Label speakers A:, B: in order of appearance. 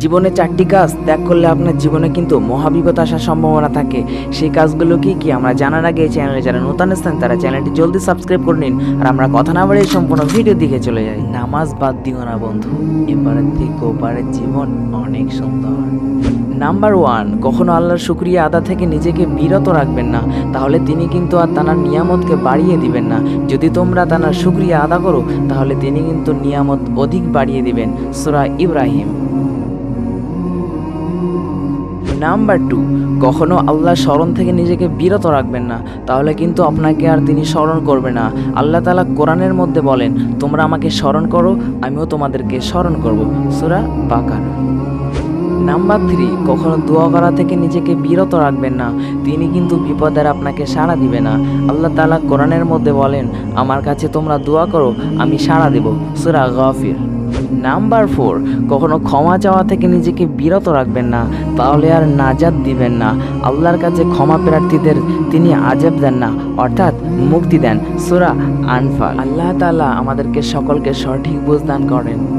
A: জীবনে চারটি কাজ ত্যাগ করলে আপনার জীবনে কিন্তু মহাবিপদ আসার সম্ভাবনা থাকে। সেই কাজগুলো কি কি? আমরা জানার আগে এই চ্যানেলে যারা নতুন স্থান তারা চ্যানেলটি জলদি সাবস্ক্রাইব করে নিন। আর আমরা কথা না বাড়িয়ে সম্পূর্ণ ভিডিও দিকে চলে যাই। নামাজ বাদ দিও না বন্ধু। এবারের থেকে ওপারের জীবন অনেক সুন্দর। নাম্বার ওয়ান কখনো আল্লাহর শুক্রিয়া আদা থেকে নিজেকে বিরত রাখবেন না। তাহলে তিনি কিন্তু আর তানার নিয়ামতকে বাড়িয়ে দিবেন না। যদি তোমরা তানার শুক্রিয়া আদা করো, তাহলে তিনি কিন্তু নিয়ামত অধিক বাড়িয়ে দিবেন। সুরা ইব্রাহিম। নাম্বার টু, কখনো আল্লাহ স্মরণ থেকে নিজেকে বিরত রাখবেন না, তাহলে কিন্তু আপনাকে আর তিনি স্মরণ করবে না। আল্লাহ তালা কোরআনের মধ্যে বলেন, তোমরা আমাকে স্মরণ করো, আমিও তোমাদেরকে স্মরণ করব। সুরা বাকার। নাম্বার থ্রি, কখনো দোয়া করা থেকে নিজেকে বিরত রাখবেন না, তিনি কিন্তু বিপদের আপনাকে সাড়া দিবে না। আল্লাহ তালা কোরআনের মধ্যে বলেন, আমার কাছে তোমরা দোয়া করো, আমি সাড়া দেব। সুরা গফির। নাম্বার ফোর, কখনো ক্ষমা চাওয়া থেকে নিজেকে বিরত রাখবেন না, তাহলে আর নাজাদ দিবেন না। আল্লাহর কাছে ক্ষমা প্রার্থীদের তিনি আজাব দেন না, অর্থাৎ মুক্তি দেন। সুরা আনফাল। আল্লাহ তালা আমাদেরকে সকলকে সঠিক বুঝদান করেন।